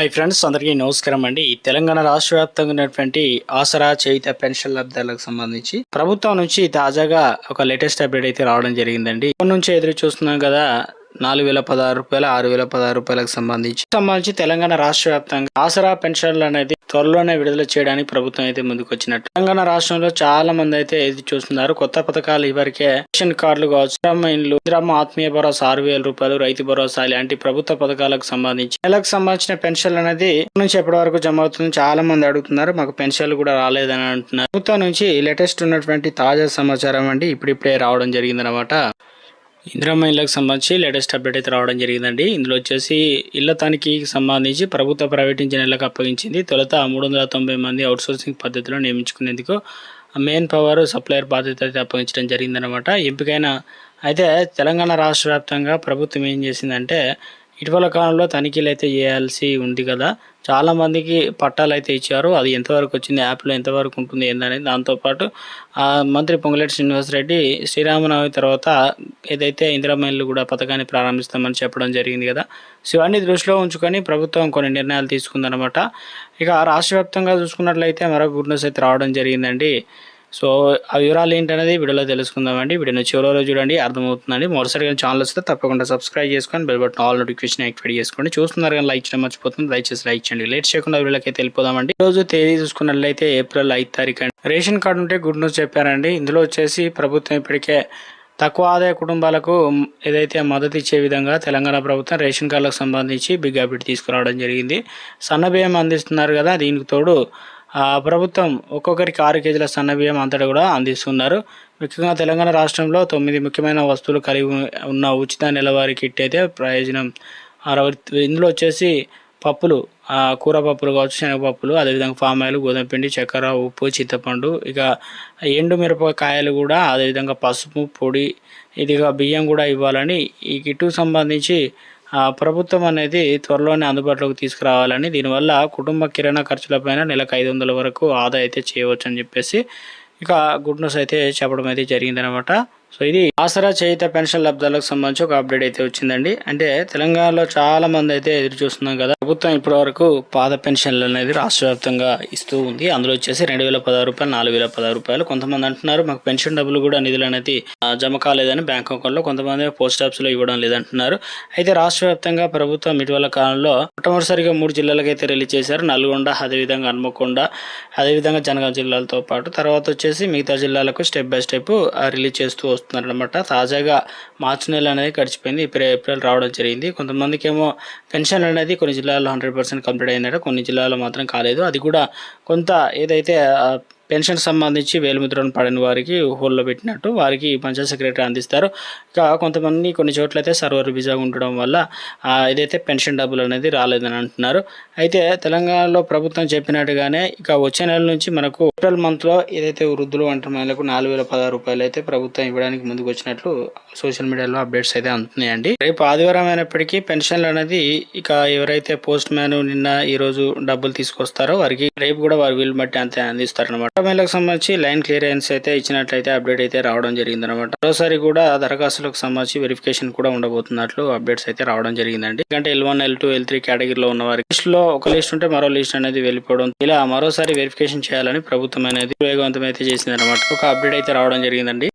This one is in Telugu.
హాయ్ ఫ్రెండ్స్ అందరికీ నమస్కారం అండి. ఈ తెలంగాణ రాష్ట్ర వ్యాప్తంగా ఉన్నటువంటి ఆసరా చేయిత పెన్షన్ లబ్ధాలకు సంబంధించి ప్రభుత్వం నుంచి తాజాగా ఒక లేటెస్ట్ అప్డేట్ అయితే రావడం జరిగిందండి. ఇప్పటి నుంచి ఎదురు చూస్తున్నాం కదా నాలుగు వేల పదహారు రూపాయలు ఆరు వేల పదహారు రూపాయలకు సంబంధించి. సంబంధించి తెలంగాణ రాష్ట్ర వ్యాప్తంగా ఆసరా పెన్షన్లు అనేది త్వరలోనే విడుదల చేయడానికి ప్రభుత్వం అయితే ముందుకు వచ్చినట్టు తెలంగాణ రాష్ట్రంలో చాలా మంది అయితే ఎదురు చూస్తున్నారు. కొత్త పథకాలు ఇవరికే రేషన్ కార్డులు కావచ్చు ఇండ్లు ఇందిరమ్మ ఆత్మీయ భరోసా ఆరు వేల రూపాయలు రైతు భరోసా ఇలాంటి ప్రభుత్వ పథకాలకు సంబంధించి. నెలకు సంబంధించిన పెన్షన్లు అనేది నుంచి ఎప్పటి వరకు జమ అవుతుంది చాలా మంది అడుగుతున్నారు. మాకు పెన్షన్లు కూడా రాలేదని అంటున్నారు. ప్రభుత్వం నుంచి లేటెస్ట్ ఉన్నటువంటి తాజా సమాచారం అండి ఇప్పుడిప్పుడే రావడం జరిగిందనమాట ఇందిరమ్మ ఇళ్ళకి సంబంధించి లేటెస్ట్ అప్డేట్ అయితే రావడం జరిగిందండి. ఇందులో వచ్చేసి ఇళ్ళ తనిఖీకి సంబంధించి ప్రభుత్వ ప్రైవేట్ ఇంజనీర్లకు అప్పగించింది. తొలుత మూడు వందల తొంభై మంది అవుట్సోర్సింగ్ పద్ధతిలో నియమించుకునేందుకు మెయిన్ పవర్ సప్లయర్ బాధ్యత అయితే అప్పగించడం జరిగిందనమాట ఎంపికైన అయితే తెలంగాణ రాష్ట్ర వ్యాప్తంగా ప్రభుత్వం ఏం చేసిందంటే ఇటీవల కాలంలో తనిఖీలు అయితే చేయాల్సి ఉంది కదా. చాలామందికి పట్టాలు అయితే ఇచ్చారు. అది ఎంతవరకు వచ్చింది యాప్లో ఎంతవరకు ఉంటుంది ఏందనేది దాంతోపాటు ఆ మంత్రి పొంగులేటి శ్రీనివాసరెడ్డి శ్రీరామనవమి తర్వాత ఏదైతే ఇందిరామైన్లు కూడా పథకాన్ని ప్రారంభిస్తామని చెప్పడం జరిగింది కదా. సో ఇవన్నీ దృష్టిలో ఉంచుకొని ప్రభుత్వం కొన్ని నిర్ణయాలు తీసుకుందనమాట ఇక రాష్ట్ర వ్యాప్తంగా చూసుకున్నట్లయితే మరొక గుడ్ న్యూస్ అయితే రావడం జరిగిందండి. సో ఆ వివరాలు ఏంటనేది వీడియోలో తెలుసుకుందామండి. వీడియోని చివరిలో చూడండి అర్థమవుతుందండి. మరోసారి ఛానల్ వస్తే తప్పకుండా సబ్స్క్రైబ్ చేసుకొని bell button all notification activate చేసుకోండి. చూస్తున్నారు కానీ లైక్ చేయడం మర్చిపోతుంది. దయచేసి లైక్ చేయండి. లేట్ చేయకుండా వీళ్ళకి వెళ్ళిపోదామండి. రోజు తేదీ చూసుకున్నట్లయితే ఏప్రిల్ ఐదు తారీఖు రేషన్ కార్డు ఉంటే గుడ్ న్యూస్ చెప్పారండి. ఇందులో వచ్చేసి ప్రభుత్వం ఇప్పటికే తక్కువ ఆదాయ కుటుంబాలకు ఏదైతే మద్దతు ఇచ్చే విధంగా తెలంగాణ ప్రభుత్వం రేషన్ కార్డులకు సంబంధించి బిగ్ అప్డేట్ తీసుకురావడం జరిగింది. సన్న బియ్యం అందిస్తున్నారు కదా దీనికి తోడు ప్రభుత్వం ఒక్కొక్కరికి ఆరు కేజీల సన్న బియ్యం అంతటా కూడా అందిస్తున్నారు. ముఖ్యంగా తెలంగాణ రాష్ట్రంలో తొమ్మిది ముఖ్యమైన వస్తువులు కలిగి ఉన్న ఉచిత నెలవారీ కిట్ అయితే ప్రయోజనం. అరవై ఇందులో వచ్చేసి పప్పులు కూర పప్పులు కావచ్చు శనగపప్పులు అదేవిధంగా ఫామ్ ఆయిల్ గోధుమ పిండి చక్కెర ఉప్పు చింతపండు ఇక ఎండు మిరపకాయలు కూడా అదేవిధంగా పసుపు పొడి ఇదిగా బియ్యం కూడా ఇవ్వాలని ఈ కిట్టుకు సంబంధించి ప్రభుత్వం అనేది త్వరలోనే అందుబాటులోకి తీసుకురావాలని దీనివల్ల కుటుంబ కిరాణా ఖర్చులపైన నెలకు ఐదు వందల వరకు ఆదా అయితే చేయవచ్చు అని చెప్పేసి ఇక గుడ్ న్యూస్ అయితే చెప్పడం అయితే జరిగిందనమాట. సో ఇది ఆసరా చేయిత పెన్షన్ లబ్ధాలకు సంబంధించి ఒక అప్డేట్ అయితే వచ్చిందండి. అంటే తెలంగాణలో చాలా మంది అయితే ఎదురు చూస్తున్నాం కదా. ప్రభుత్వం ఇప్పటి వరకు పాత పెన్షన్లు అనేది రాష్ట్ర వ్యాప్తంగా ఇస్తూ ఉంది. అందులో వచ్చేసి రెండు వేల పదహారు రూపాయలు నాలుగు వేల పదహారు రూపాయలు. కొంతమంది అంటున్నారు మాకు పెన్షన్ డబ్బులు కూడా నిధులు అనేది జమ కాలేదని బ్యాంక్ అకౌంట్లో కొంతమంది పోస్ట్ ఆఫీస్లో ఇవ్వడం లేదంటున్నారు. అయితే రాష్ట్ర వ్యాప్తంగా ప్రభుత్వం ఇటీవల కాలంలో మొట్టమొదటిసారిగా మూడు జిల్లాలకు అయితే రిలీజ్ చేశారు. నల్గొండ అదేవిధంగా హన్మకొండ అదేవిధంగా జనగాం జిల్లాలతో పాటు. తర్వాత వచ్చేసి మిగతా జిల్లాలకు స్టెప్ బై స్టెప్ రిలీజ్ చేస్తూ వస్తున్నారనమాట తాజాగా మార్చి నెల అనేది గడిచిపోయింది. ఇప్పుడు ఏప్రిల్ రావడం జరిగింది. కొంతమందికి ఏమో పెన్షన్ అనేది కొన్ని జిల్లా జిల్లాల్లో హండ్రెడ్ పర్సెంట్ కంప్లీట్ అయిందట. కొన్ని జిల్లాల్లో మాత్రం కాలేదు. అది కూడా కొంత ఏదైతే పెన్షన్ సంబంధించి వేలుముద్రను పడిన వారికి హోల్లో పెట్టినట్టు వారికి పంచాయత్ సెక్రటరీ అందిస్తారు. ఇక కొంతమంది కొన్ని చోట్ల అయితే సర్వర్ బిజీగా ఉండడం వల్ల ఏదైతే పెన్షన్ డబ్బులు అనేది రాలేదని అంటున్నారు. అయితే తెలంగాణలో ప్రభుత్వం చెప్పినట్టుగానే ఇక వచ్చే నెల నుంచి మనకు ఏప్రిల్ మంత్లో ఏదైతే వృద్ధులు వంటి మహిళలకు నాలుగు వేల పదహారు రూపాయలు అయితే ప్రభుత్వం ఇవ్వడానికి ముందుకు వచ్చినట్లు సోషల్ మీడియాలో అప్డేట్స్ అయితే అందుతున్నాయండి రేపు ఆదివారం అయినప్పటికీ పెన్షన్లు అనేది ఇక ఎవరైతే పోస్ట్ మ్యాన్ నిన్న ఈ రోజు డబ్బులు తీసుకొస్తారో వారికి రేపు కూడా వారి వీలు బట్టి అంతే అందిస్తారనమాట అనమాట సంబంధించి లైన్ క్లియరెన్స్ అయితే ఇచ్చినట్లయితే అప్డేట్ అయితే రావడం జరిగింది అనమాట మరోసారి కూడా దరఖాస్తులకు సంబంధించి వెరిఫికేషన్ కూడా ఉండబోతున్నట్లు అప్డేట్స్ అయితే రావడం జరిగిందండి. ఎందుకంటే L one L two L three కేటగిరీలో ఉన్న వారి లిస్ట్లో ఒక లిస్ట్ ఉంటే మరో లిస్ట్ అనేది వెళ్ళిపోవడం ఇలా మరోసారి వెరిఫికేషన్ చేయాలని ప్రభుత్వం అనేది వేగవంతం అయితే చేసింది అనమాట ఒక అప్డేట్ అయితే రావడం జరిగిందండి.